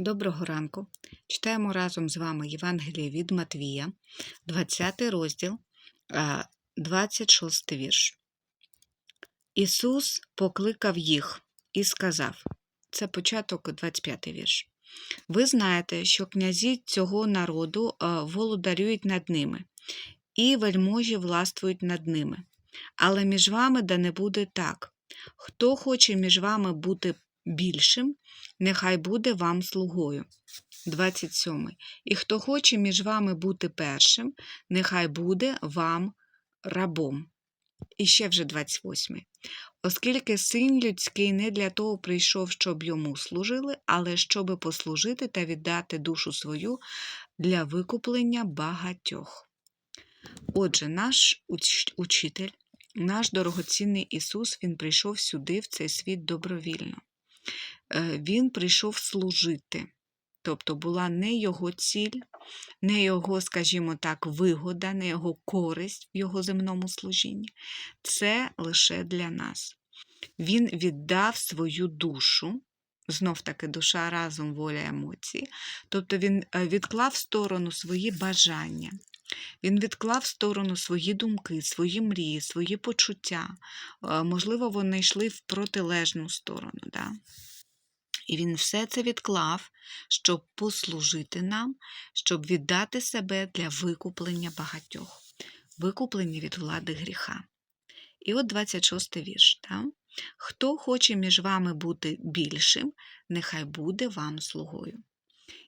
Доброго ранку. Читаємо разом з вами Євангеліє від Матвія, 20 розділ, 26 вірш. Ісус покликав їх і сказав: це початок 25 вірш. Ви знаєте, що князі цього народу володарюють над ними, і вельможі властвують над ними. Але між вами да не буде так. Хто хоче між вами бути більшим, нехай буде вам слугою. 27. І хто хоче між вами бути першим, нехай буде вам рабом. І ще вже 28. Оскільки син людський не для того прийшов, щоб йому служили, але щоби послужити та віддати душу свою для викуплення багатьох. Отже, наш уч- учитель, наш дорогоцінний Ісус, Він прийшов сюди, в цей світ добровільно. Е, Він прийшов служити. Тобто була не його ціль, не його, скажімо так, вигода, не його користь в його земному служінні. Це лише для нас. Він віддав свою душу, знов таки душа разом, воля, емоції. Тобто він е, відклав в сторону свої бажання, він відклав в сторону свої думки, свої мрії, свої почуття. Е, Можливо, вони йшли в протилежну сторону. Да? І він все це відклав, щоб послужити нам, щоб віддати себе для викуплення багатьох, викуплення від влади гріха. І от 26 вірш. Да? Хто хоче між вами бути більшим, нехай буде вам слугою.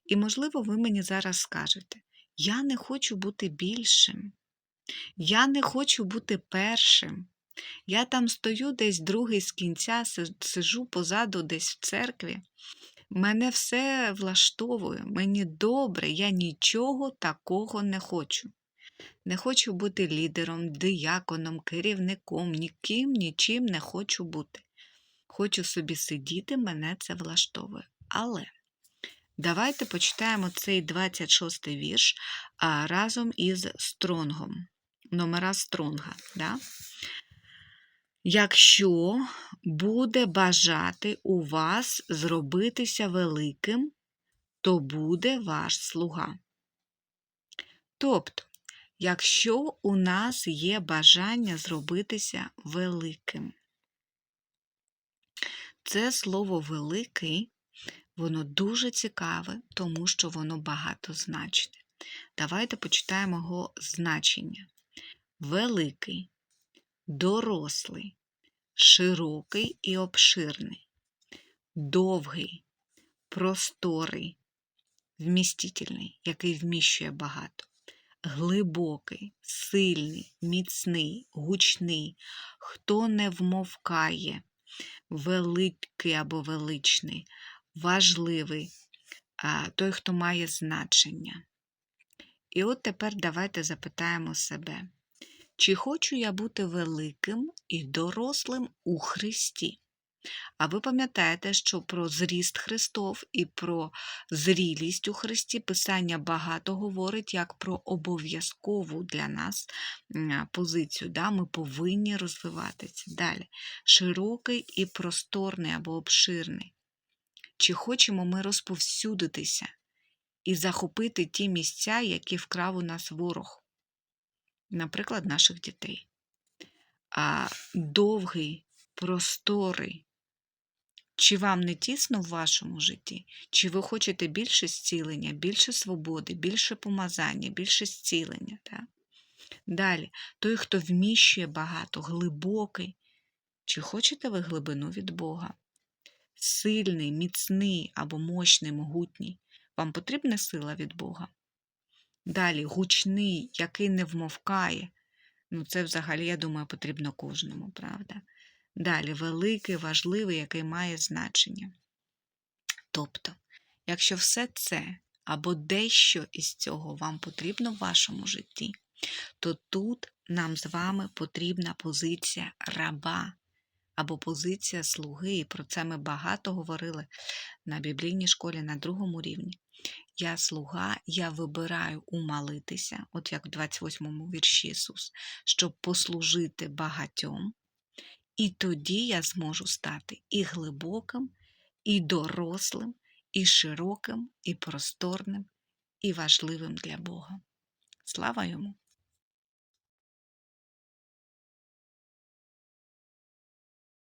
І, можливо, ви мені зараз скажете: я не хочу бути більшим, я не хочу бути першим. Я там стою десь другий з кінця, сижу позаду десь в церкві. Мене все влаштовує, мені добре, я нічого такого не хочу. Не хочу бути лідером, дияконом, керівником, ніким, нічим не хочу бути. Хочу собі сидіти, мене це влаштовує. Але давайте почитаємо цей 26 вірш а, разом із Стронгом, номера Стронга. Да? Якщо буде бажати у вас зробитися великим, то буде ваш слуга. Тобто, якщо у нас є бажання зробитися великим, це слово великий, воно дуже цікаве, тому що воно багатозначне. Давайте почитаємо його значення. Великий, дорослий, широкий і обширний, довгий, просторий, вмістительний, який вміщує багато, глибокий, сильний, міцний, гучний, хто не вмовкає, великий або величний, важливий, той, хто має значення. І от тепер давайте запитаємо себе. Чи хочу я бути великим і дорослим у Христі? А ви пам'ятаєте, що про зріст Христов і про зрілість у Христі Писання багато говорить як про обов'язкову для нас позицію. Да? Ми повинні розвиватися. Далі. Широкий і просторний або обширний. Чи хочемо ми розповсюдитися і захопити ті місця, які вкрав у нас ворог? Наприклад, наших дітей. А довгий, просторий. Чи вам не тісно в вашому житті? Чи ви хочете більше зцілення, більше свободи, більше помазання, більше зцілення? Так? Далі, той, хто вміщує багато, глибокий. Чи хочете ви глибину від Бога? Сильний, міцний або мощний, могутній. Вам потрібна сила від Бога? Далі гучний, який не вмовкає. Ну, це взагалі, я думаю, потрібно кожному, правда? Далі великий, важливий, який має значення. Тобто, якщо все це або дещо із цього вам потрібно в вашому житті, то тут нам з вами потрібна позиція раба або позиція слуги. І про це ми багато говорили на біблійній школі на другому рівні. Я слуга, я вибираю умалитися, от як в 28 му вірші Ісус, щоб послужити багатьом, і тоді я зможу стати і глибоким, і дорослим, і широким, і просторним, і важливим для Бога. Слава йому!